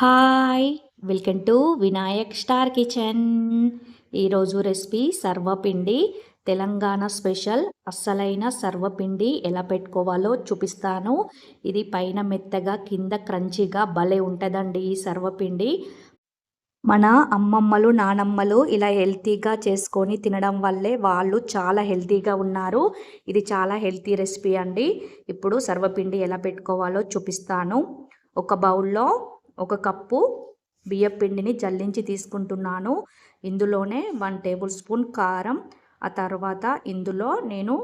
Hi welcome to Vinayak star kitchen. ఈరోజు recipe సర్వపిండి Telangana special. అస్సలైన సర్వపిండి ఎలా పెట్టుకోవాలో చూపిస్తాను. ఇది పైన మెత్తగా కింద క్రంచిగా భలే ఉంటుందండి ఈ సర్వపిండి. మన అమ్మమ్మలు నానమ్మలు ఇలా హెల్తీగా చేసుకొని తినడం వల్లే వాళ్ళు చాలా హెల్తీగా ఉన్నారు. ఇది చాలా హెల్తీ రెసిపీ అండి. ఇప్పుడు సర్వపిండి ఎలా పెట్టుకోవాలో చూపిస్తాను. ఒక బౌల్లో ఒక కప్పు బియ్యం పిండిని జల్లించి తీసుకుంటున్నాను. ఇందులోనే వన్ టేబుల్ స్పూన్ కారం ఆ తర్వాత ఇందులో నేను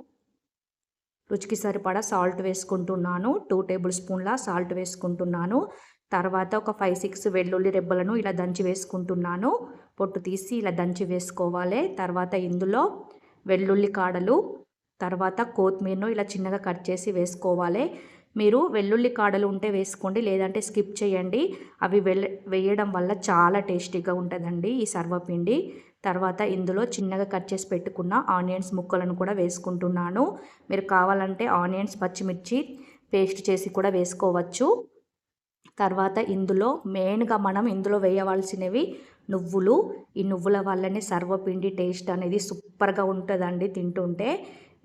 రుచికి సరిపడా సాల్ట్ వేసుకుంటున్నాను. టూ టేబుల్ స్పూన్ల సాల్ట్ వేసుకుంటున్నాను. తర్వాత ఒక ఫైవ్ సిక్స్ వెల్లుల్లి రెబ్బలను ఇలా దంచి వేసుకుంటున్నాను. పొట్టు తీసి ఇలా దంచి వేసుకోవాలి. తర్వాత ఇందులో వెల్లుల్లి కాడలు తర్వాత కొత్తిమీరను ఇలా చిన్నగా కట్ చేసి వేసుకోవాలి. మీరు వెల్లుల్లి కాడలు ఉంటే వేసుకోండి లేదంటే స్కిప్ చేయండి. అవి వేయడం వల్ల చాలా టేస్టీగా ఉంటుందండి ఈ సర్వపిండి. తర్వాత ఇందులో చిన్నగా కట్ చేసి పెట్టుకున్న ఆనియన్స్ ముక్కలను కూడా వేసుకుంటున్నాను. మీరు కావాలంటే ఆనియన్స్ పచ్చిమిర్చి పేస్ట్ చేసి కూడా వేసుకోవచ్చు. తర్వాత ఇందులో మెయిన్గా మనం ఇందులో వేయవలసినవి నువ్వులు. ఈ నువ్వుల వల్లనే సర్వపిండి టేస్ట్ అనేది సూపర్గా ఉంటుందండి తింటుంటే.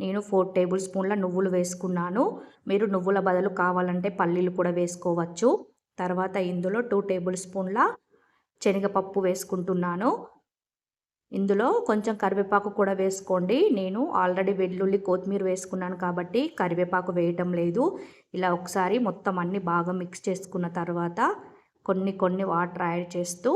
నేను ఫోర్ టేబుల్ స్పూన్ల నువ్వులు వేసుకున్నాను. మీరు నువ్వుల బదులు కావాలంటే పల్లీలు కూడా వేసుకోవచ్చు. తర్వాత ఇందులో టూ టేబుల్ స్పూన్ల శనగపప్పు వేసుకుంటున్నాను. ఇందులో కొంచెం కరివేపాకు కూడా వేసుకోండి. నేను ఆల్రెడీ వెల్లుల్లి కొత్తిమీర వేసుకున్నాను కాబట్టి కరివేపాకు వేయటం లేదు. ఇలా ఒకసారి మొత్తం అన్నీ బాగా మిక్స్ చేసుకున్న తర్వాత కొన్ని కొన్ని వాటర్ యాడ్ చేస్తూ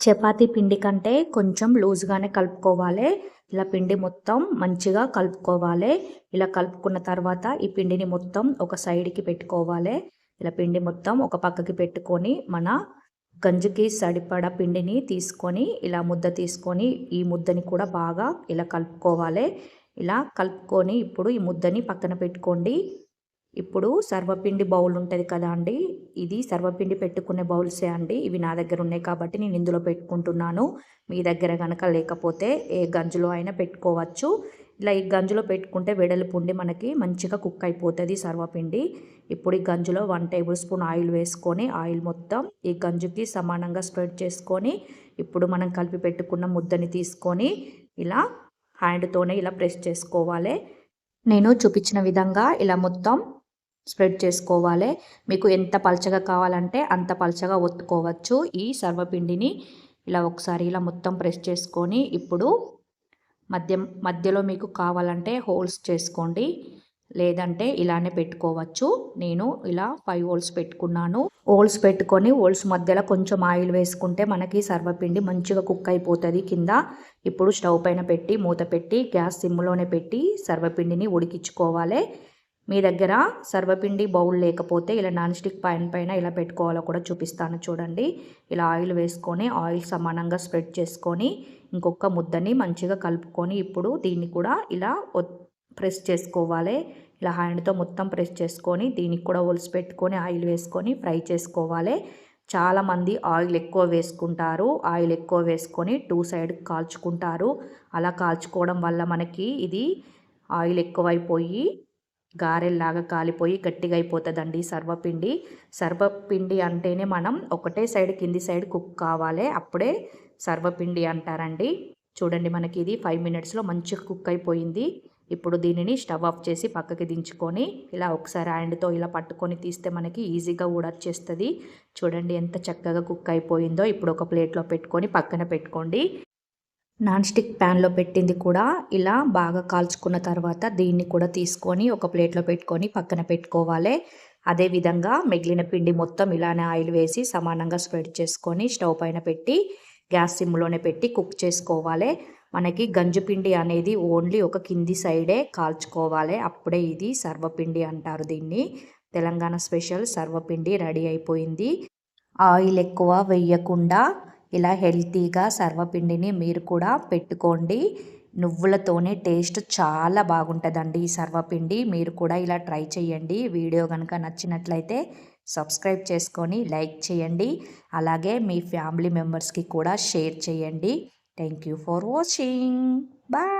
చపాతీ పిండి కంటే కొంచెం లూజ్గానే కలుపుకోవాలి. ఇలా పిండి మొత్తం మంచిగా కలుపుకోవాలి. ఇలా కలుపుకున్న తర్వాత ఈ పిండిని మొత్తం ఒక సైడ్కి పెట్టుకోవాలి. ఇలా పిండి మొత్తం ఒక పక్కకి పెట్టుకొని మన గంజుకి సరిపడ పిండిని తీసుకొని ఇలా ముద్ద తీసుకొని ఈ ముద్దని కూడా బాగా ఇలా కలుపుకోవాలి. ఇలా కలుపుకొని ఇప్పుడు ఈ ముద్దని పక్కన పెట్టుకోండి. ఇప్పుడు సర్వపిండి బౌల్ ఉంటుంది కదా అండి? ఇది సర్వపిండి పెట్టుకునే బౌల్సే అండి. ఇవి నా దగ్గర ఉన్నాయి కాబట్టి నేను ఇందులో పెట్టుకుంటున్నాను. మీ దగ్గర కనుక లేకపోతే ఏ గంజులో అయినా పెట్టుకోవచ్చు. ఇలా ఈ గంజులో పెట్టుకుంటే వెడల్పుండి మనకి మంచిగా కుక్ అయిపోతుంది సర్వపిండి. ఇప్పుడు ఈ గంజులో వన్ టేబుల్ స్పూన్ ఆయిల్ వేసుకొని ఆయిల్ మొత్తం ఈ గంజుకి సమానంగా స్ప్రెడ్ చేసుకొని ఇప్పుడు మనం కలిపి పెట్టుకున్న ముద్దని తీసుకొని ఇలా హ్యాండ్తోనే ఇలా ప్రెస్ చేసుకోవాలి. నేను చూపించిన విధంగా ఇలా మొత్తం స్ప్రెడ్ చేసుకోవాలి. మీకు ఎంత పలచగా కావాలంటే అంత పలచగా ఒత్తుకోవచ్చు. ఈ సర్వపిండిని ఇలా ఒకసారి ఇలా మొత్తం ప్రెస్ చేసుకొని ఇప్పుడు మధ్య మధ్యలో మీకు కావాలంటే హోల్స్ చేసుకోండి. లేదంటే ఇలానే పెట్టుకోవచ్చు. నేను ఇలా ఫైవ్ హోల్స్ పెట్టుకున్నాను. హోల్స్ పెట్టుకొని హోల్స్ మధ్యలో కొంచెం ఆయిల్ వేసుకుంటే మనకి సర్వపిండి మంచిగా కుక్ అయిపోతుంది కింద. ఇప్పుడు స్టవ్ పైన పెట్టి మూత పెట్టి గ్యాస్ సిమ్లోనే పెట్టి సర్వపిండిని ఉడికించుకోవాలి. మీ దగ్గర సర్వపిండి బౌల్ లేకపోతే ఇలా నాన్ స్టిక్ పైన పైన ఇలా పెట్టుకోవాలో కూడా చూపిస్తాను చూడండి. ఇలా ఆయిల్ వేసుకొని ఆయిల్ సమానంగా స్ప్రెడ్ చేసుకొని ఇంకొక ముద్దని మంచిగా కలుపుకొని ఇప్పుడు దీన్ని కూడా ఇలా ప్రెస్ చేసుకోవాలి. ఇలా హ్యాండ్తో మొత్తం ప్రెస్ చేసుకొని దీనికి కూడా ఒలిసి పెట్టుకొని ఆయిల్ వేసుకొని ఫ్రై చేసుకోవాలి. చాలామంది ఆయిల్ ఎక్కువ వేసుకుంటారు. ఆయిల్ ఎక్కువ వేసుకొని టూ సైడ్ కాల్చుకుంటారు. అలా కాల్చుకోవడం వల్ల మనకి ఇది ఆయిల్ ఎక్కువైపోయి గారెల్లాగా కాలిపోయి గట్టిగా అయిపోతుందండి సర్వపిండి. సర్వపిండి అంటేనే మనం ఒకటే సైడ్ కింది సైడ్ కుక్ కావాలి అప్పుడే సర్వపిండి అంటారండి. చూడండి మనకి ఇది ఫైవ్ మినిట్స్లో మంచిగా కుక్ అయిపోయింది ఇప్పుడు దీనిని స్టవ్ ఆఫ్ చేసి పక్కకి దించుకొని ఇలా ఒకసారి హ్యాండ్తో ఇలా పట్టుకొని తీస్తే మనకి ఈజీగా ఊడొచ్చేస్తుంది. చూడండి ఎంత చక్కగా కుక్ అయిపోయిందో ఇప్పుడు ఒక ప్లేట్లో పెట్టుకొని పక్కన పెట్టుకోండి. నాన్ స్టిక్ ప్యాన్లో పెట్టింది కూడా. ఇలా బాగా కాల్చుకున్న తర్వాత దీన్ని కూడా తీసుకొని ఒక ప్లేట్లో పెట్టుకొని పక్కన పెట్టుకోవాలి. అదేవిధంగా మిగిలిన పిండి మొత్తం ఇలానే ఆయిల్ వేసి సమానంగా స్ప్రెడ్ చేసుకొని స్టవ్ పైన పెట్టి గ్యాస్ సిమ్లోనే పెట్టి కుక్ చేసుకోవాలి. మనకి గంజుపిండి అనేది ఓన్లీ ఒక కింది సైడే కాల్చుకోవాలి. అప్పుడే ఇది సర్వపిండి అంటారు దీన్ని. తెలంగాణ స్పెషల్ సర్వపిండి రెడీ అయిపోయింది. ఆయిల్ ఎక్కువ వేయకుండా ఇలా హెల్తీగా సర్వపిండిని మీరు కూడా పెట్టుకోండి. నువ్వులతోనే టేస్ట్ చాలా బాగుంటుందండి ఈ సర్వపిండి. మీరు కూడా ఇలా ట్రై చేయండి. వీడియో కనుక నచ్చినట్లయితే సబ్స్క్రైబ్ చేసుకొని లైక్ చేయండి. అలాగే మీ ఫ్యామిలీ మెంబర్స్కి కూడా షేర్ చేయండి. Thank you for watching. Bye.